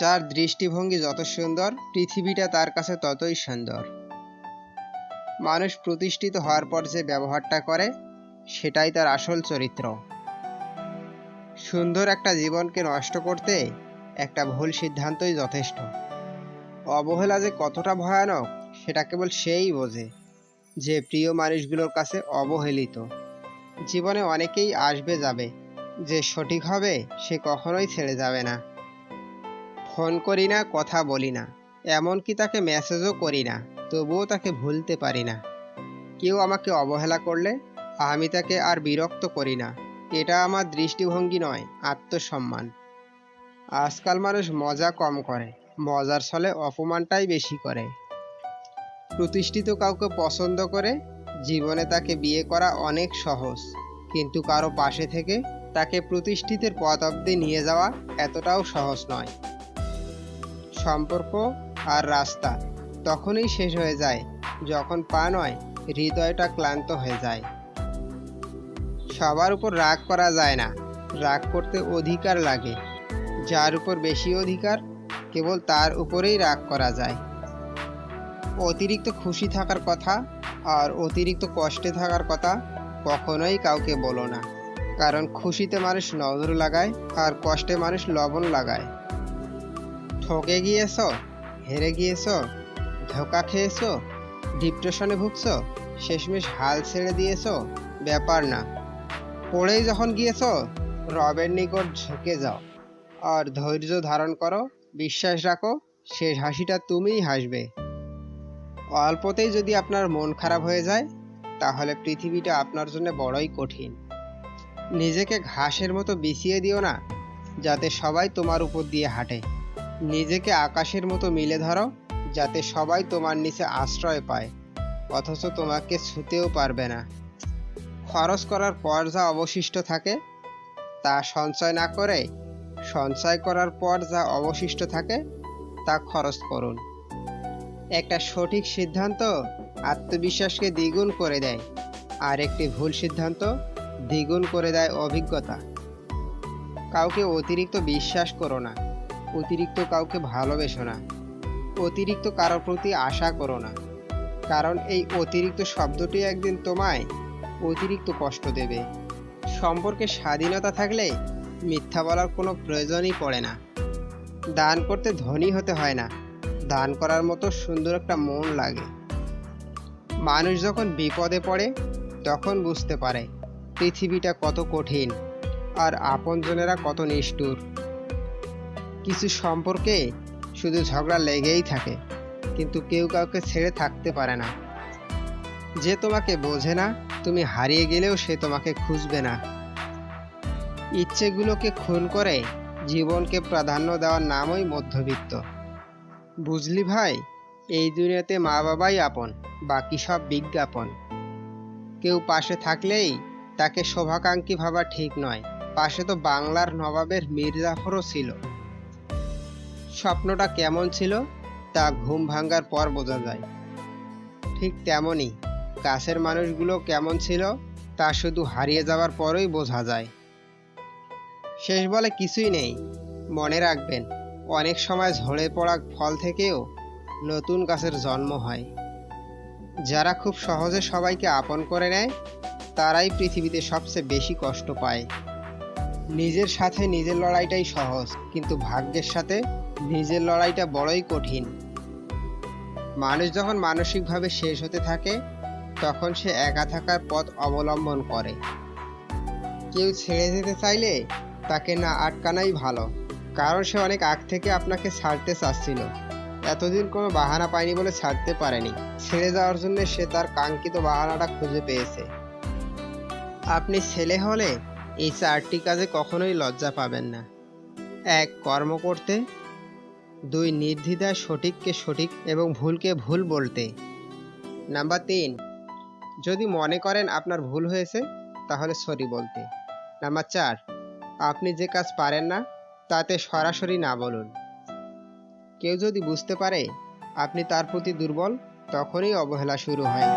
যার দৃষ্টিভঙ্গি যত সুন্দর, পৃথিবীটা তার কাছে ততই সুন্দর। মানুষ প্রতিষ্ঠিত হওয়ার পর যে ব্যবহারটা করে, সেটাই তার আসল চরিত্র। সুন্দর একটা জীবনকে নষ্ট করতে একটা ভুল সিদ্ধান্তই যথেষ্ট। অবহেলা যে কতটা ভয়ানক, সেটা কেবল সেই বোঝে যে প্রিয় মানুষগুলোর কাছে অবহেলিত। জীবনে অনেকেই আসবে যাবে, যে সঠিক হবে, সে কখনোই ছেড়ে যাবে না। ফোন করি না, কথা বলি না। এমনকি তাকে মেসেজও করি না, তবুও তাকে ভুলতে পারি না। কেউ আমাকে অবহেলা করলে আমি তাকে আর বিরক্ত করি না। এটা আমার দৃষ্টিভঙ্গি নয়, আত্মসম্মান। আজকাল মানুষ মজা কম করে, মজার ছলে অপমানটাই বেশি করে। প্রতিষ্ঠিত কাউকে পছন্দ করে জীবনে তাকে বিয়ে করা অনেক সহজ, কিন্তু কারও পাশে থেকে তাকে প্রতিষ্ঠিতের পথ অব্দি নিয়ে যাওয়া এতটাও সহজ নয়। সম্পর্ক আর রাস্তা তখনই শেষ হয়ে যায়, যখন পা নয়, হৃদয়টা ক্লান্ত হয়ে যায়। সবার উপর রাগ করা যায় না, রাগ করতে অধিকার লাগে। যার উপর বেশি অধিকার, কেবল তার উপরেই রাগ করা যায়। অতিরিক্ত খুশি থাকার কথা আর অতিরিক্ত কষ্টে থাকার কথা কখনোই কাউকে বলো না। কারণ খুশিতে মানুষ নজর লাগায় আর কষ্টে মানুষ লবণ লাগায়। ঠকে গিয়েছ? হেরে গিয়েছ? ধোকা খেয়েছ? ডিপ্রেশনে ভুগছ? শেষমেশ হাল ছেড়ে দিয়েছ? ব্যাপার না। পড়েই যখন গিয়েছ, রবের নিকট ঝুঁকে যাও। আর ধৈর্য ধারণ করো, বিশ্বাস রাখো, শেষ হাসিটা তুমিই হাসবে। অল্পতেই যদি আপনার মন খারাপ হয়ে যায়, তাহলে পৃথিবীটা আপনার জন্য বড়ই কঠিন। নিজেকে ঘাসের মতো বিছিয়ে দিও না, যাতে সবাই তোমার উপর দিয়ে হাঁটে। নিজেকে আকাশের মতো মিলে ধরো, যাতে সবাই তোমার নিচে আশ্রয় পায়, অথচ তোমাকে ছুতেও পারবে না। খরচ করার পর যা অবশিষ্ট থাকে, তা সঞ্চয় না করে, সঞ্চয় করার পর যা অবশিষ্ট থাকে, তা খরচ করুন। একটা সঠিক সিদ্ধান্ত আত্মবিশ্বাসকে দ্বিগুণ করে দেয়, আর একটি ভুল সিদ্ধান্ত দ্বিগুণ করে দেয় অভিজ্ঞতা। কাউকে অতিরিক্ত বিশ্বাস করো না। অতিরিক্ত কাউকে ভালোবেসো না। অতিরিক্ত কারোর প্রতি আশা করো না। কারণ এই অতিরিক্ত শব্দটি একদিন তোমায় অতিরিক্ত কষ্ট দেবে। সম্পর্কে স্বাধীনতা থাকলে মিথ্যা বলার কোনো প্রয়োজনই পড়ে না। দান করতে ধনী হতে হয় না। দান করার মতো সুন্দর একটা মন লাগে। মানুষ যখন বিপদে পড়ে, তখন বুঝতে পারে পৃথিবীটা কত কঠিন আর আপনজনেরা কত নিষ্ঠুর। কিছু সম্পর্কে শুধু ঝগড়া লেগেই থাকে, কিন্তু কেউ কাউকে ছেড়ে থাকতে পারে না। যে তোমাকে বোঝে না, তুমি হারিয়ে গেলেও সে তোমাকে খুঁজবে না। ইচ্ছেগুলোকে খুন করে জীবনকে প্রাধান্য দেওয়ার নামই মধ্যবিত্ত। বুঝলি ভাই, এই দুনিয়াতে মা বাবাই আপন, বাকি সব বিজ্ঞাপন। কেউ পাশে থাকলেই তাকে শোভাকাঙ্ক্ষী ভাবা ঠিক নয়। পাশে তো বাংলার নবাবের মির্জাফরও ছিল। স্বপ্নটা কেমন ছিল তা ঘুম ভাঙ্গার পর বোঝা যায়। ঠিক তেমনই কাছের মানুষগুলো কেমন ছিল তা শুধু হারিয়ে যাওয়ার পরই বোঝা যায়। শেষ বলে কিছুই নেই। মনে রাখবেন, অনেক সময় ঝরে পড়া ফল থেকেও নতুন গাছের জন্ম হয়। যারা খুব সহজে সবাইকে আপন করে নেয়, তারাই পৃথিবীতে সবচেয়ে বেশি কষ্ট পায়। নিজের সাথে নিজের লড়াইটাই সহজ, কিন্তু ভাগ্যের সাথে নিজের লড়াইটা বড়ই কঠিন। মানুষ যখন মানসিকভাবে শেষ হতে থাকে, তখন সে একা থাকার পথ অবলম্বন করে। কেউ ছেড়ে যেতে চাইলে তাকে না আটকানাই ভালো, কারণ সে অনেক আগ থেকে আপনাকে ছাড়তে চাচ্ছিল। এতদিন কোনো বাহানা পায়নি বলে ছাড়তে পারেনি। ছেড়ে যাওয়ার জন্য সে তার কাঙ্ক্ষিত বাহানাটা খুঁজে পেয়েছে। আপনি ছেলে হলে এই চারটি কাজে কখনোই লজ্জা পাবেন না। এক, কর্ম করতে দুই নির্দ্বিধায় সঠিককে সঠিক এবং ভুলকে ভুল বলতে। নাম্বার তিন, যদি মনে করেন আপনার ভুল হয়েছে, তাহলে সরি বলতে। নাম্বার চার, আপনি যে কাজ পারেন না, তাতে সরাসরি না বলুন। কেউ যদি বুঝতে পারে আপনি তার প্রতি দুর্বল, তখনই অবহেলা শুরু হয়।